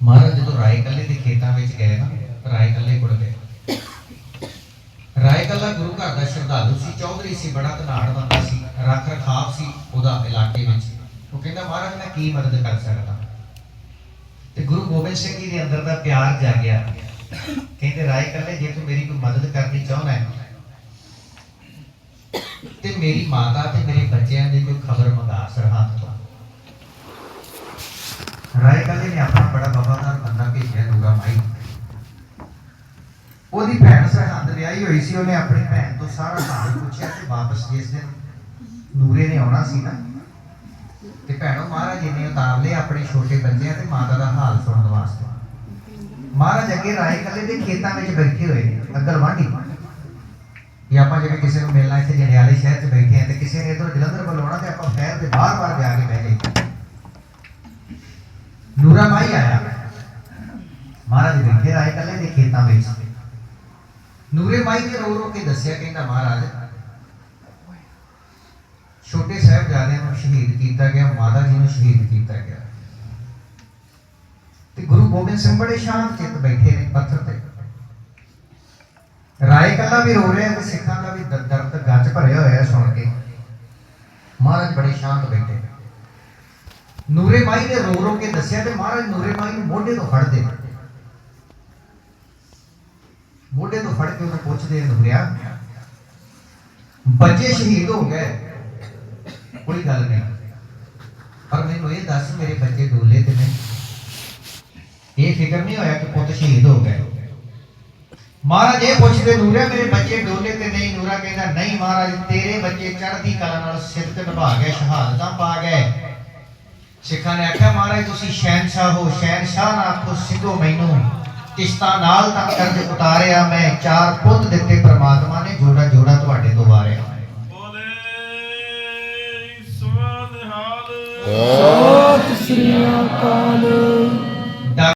ਮਹਾਰਾਜ, ਜਦੋਂ ਰਾਏ ਕੱਲੇ ਦੇ ਖੇਤਾਂ ਵਿੱਚ ਗਏ ਨਾ ਰਾਏ ਕੱਲੇ ਕੋਲ ਗਏ। ਰਾਏ ਕੱਲਾ ਗੁਰੂ ਘਰ ਦਾ ਸ਼ਰਧਾਲੂ ਸੀ, ਚੌਧਰੀ ਸੀ, ਬੜਾ ਧਨਾੜ ਬੰਦਾ ਸੀ ਰੱਖ ਰਖਾਵ ਸੀ ਉਹਦਾ ਇਲਾਕੇ ਵਿੱਚ। ਉਹ ਕਹਿੰਦਾ, ਮਹਾਰਾਜ, ਮੈਂ ਕੀ ਮਦਦ ਕਰ ਸਕਦਾ? ਤੇ ਗੁਰੂ ਗੋਬਿੰਦ ਸਿੰਘ ਜੀ ਦੇ ਅੰਦਰ ਦਾ ਪਿਆਰ ਜਾਗਿਆ ਕਹਿੰਦੇ ਰਾਏ ਕੱਲੇ ਜੇ ਤੂੰ ਮੇਰੀ ਕੋਈ ਮਦਦ ਕਰਨੀ ਚਾਹੁੰਦਾ ਹੈ, ਤੇ ਮੇਰੀ ਮਾਤਾ ਤੇ ਮੇਰੇ ਬੱਚਿਆਂ ਦੀ ਕੋਈ ਖਬਰ ਮੰਗਾ, ਸਰਹੰਦ ਤੋਂ। ਰਾਏ ਕੱਲੇ ਨੇ ਆਪਣਾ ਬੜਾ ਵਫਾਦਾਰ ਬੰਦਾ ਭੇਜਿਆ ਨੂਰਾ ਮਾਈ ਉਹਦੀ ਭੈਣ ਸਰਹੰਦ ਵਿਆਹੀ ਹੋਈ ਸੀ, ਉਹਨੇ ਆਪਣੀ ਭੈਣ ਤੋਂ ਸਾਰਾ ਹਾਲ ਪੁੱਛਿਆ ਤੇ ਵਾਪਸ ਜਿਸ ਦਿਨ ਨੂਰੇ ਨੇ ਆਉਣਾ ਸੀ ਨਾ, ਤੇ ਭੈਣੋ ਮਹਾਰਾਜ ਜੀ ਨੇ ਉਤਾਰ ਲਏ ਆਪਣੇ ਛੋਟੇ ਬੱਚਿਆਂ ਤੇ ਮਾਤਾ ਦਾ ਹਾਲ ਸੁਣਨ ਵਾਸਤੇ। ਮਹਾਰਾਜ ਅੱਗੇ ਰਾਏ ਕੱਲੇ ਦੇ ਖੇਤਾਂ ਵਿੱਚ ਬੈਠੇ ਹੋਏ ਨੇ ਅੰਦਰ ਵਾਢੀ। ਇਹ ਆਪਾਂ ਜਿਵੇਂ ਕਿਸੇ ਨੂੰ ਮਿਲਣਾ ਇੱਥੇ ਜੰਡਿਆਲੇ ਸ਼ਹਿਰ 'ਚ ਬੈਠੇ ਆ ਤੇ ਕਿਸੇ ਨੇ ਇਧਰ ਜਲੰਧਰ ਵੱਲ ਆਉਣਾ ਤੇ ਆਪਾਂ ਸ਼ਹਿਰ ਦੇ ਬਾਹਰ-ਬਾਹਰ ਜਾ ਕੇ ਬਹਿ ਜਾਈਏ। ਨੂਰਾ ਮਾਈ ਆਇਆ। ਮਹਾਰਾਜ ਬੈਠੇ ਰਾਏ ਕੱਲੇ ਦੇ ਖੇਤਾਂ ਵਿੱਚ। ਨੂਰੇ ਮਾਈ ਨੇ ਰੋ ਰੋ ਕੇ ਦੱਸਿਆ, ਕਹਿੰਦਾ, ਮਹਾਰਾਜ, ਛੋਟੇ ਸਾਹਿਬਜ਼ਾਦਿਆਂ ਨੂੰ ਸ਼ਹੀਦ ਕੀਤਾ ਗਿਆ, ਮਾਤਾ ਜੀ ਨੂੰ ਸ਼ਹੀਦ ਕੀਤਾ ਗਿਆ। ਤੇ ਗੁਰੂ ਗੋਬਿੰਦ ਸਿੰਘ ਬੜੇ ਸ਼ਾਂਤ ਚਿੱਤ ਬੈਠੇ ਨੇ ਪੱਥਰ ਤੇ। ਰਾਏ ਕੱਲਾ ਵੀ ਰੋ ਰਿਹਾ ਤੇ ਸਿੱਖਾਂ ਦਾ ਵੀ ਦਰਦ ਗੱਜ ਭਰਿਆ ਹੋਇਆ ਸੁਣ ਕੇ। ਮਹਾਰਾਜ ਬੜੇ ਸ਼ਾਂਤ ਬੈਠੇ। ਨੇ ਨੂਰੇ ਮਾਈ ਨੇ ਰੋ ਰੋ ਕੇ ਦੱਸਿਆ ਤੇ ਮਹਾਰਾਜ ਨੂਰੇ ਮਾਈ ਨੂੰ ਮੋਢੇ ਤੋਂ ਫੜਦੇ। ਮੋਢੇ ਤੋਂ ਫੜ ਕੇ ਉਹਨੂੰ ਪੁੱਛਦੇ ਨੂਰਿਆ ਬੱਚੇ ਸ਼ਹੀਦ ਹੋ ਗਏ। ਕੋਈ ਗੱਲ ਨਹੀਂ। ਪਰ ਮੈਨੂੰ ਇਹ ਦੱਸ, ਮੇਰੇ ਬੱਚੇ ਡੋਲੇ ਤੇ ਨੇ ਇਹ ਫਿਕਰ ਨਹੀਂ ਹੋਇਆ ਕਿ ਪੁੱਤ ਸ਼ਹੀਦ ਹੋ ਗਏ। ਮਹਾਰਾਜ ਇਹ ਪੁੱਛਦੇ ਨੂਰਿਆ, ਮੇਰੇ ਬੱਚੇ ਡੋਲੇ ਤੇ ਨਹੀਂ? ਨੂਰਾ ਕਹਿੰਦਾ, ਨਹੀਂ ਮਹਾਰਾਜ, ਤੇਰੇ ਬੱਚੇ ਚੜ੍ਹਦੀ ਕਲਾ ਨਾਲ ਸਿੱਧਕ ਨਿਭਾ ਗਏ, ਸ਼ਹਾਦਤਾਂ ਪਾ ਗਏ। ਸਿੱਖਾਂ ਨੇ ਆਖਿਆ, ਮਹਾਰਾਜ, ਤੁਸੀਂ ਸ਼ਹਿਨशाह ਹੋ। ਸ਼ਹਿਨशाह ਨਾ ਆਖੋ, ਸਿੱਧੋ ਮੈਨੂੰ। ਕਿਸ਼ਤਾਂ ਨਾਲ ਤਾਂ ਕਰਜ਼ ਉਤਾਰਿਆ ਮੈਂ ਚਾਰ ਪੁੱਤ ਦਿੱਤੇ ਪ੍ਰਮਾਤਮਾ ਨੇ ਜੋੜਾ ਜੋੜਾ ਤੁਹਾਡੇ ਤੋਂ ਵਾਰਿਆ। ਬੋਲੇ ਸਵਾਦ ਹਾਲ। ਸਤਿ ਸ੍ਰੀ ਅਕਾਲ।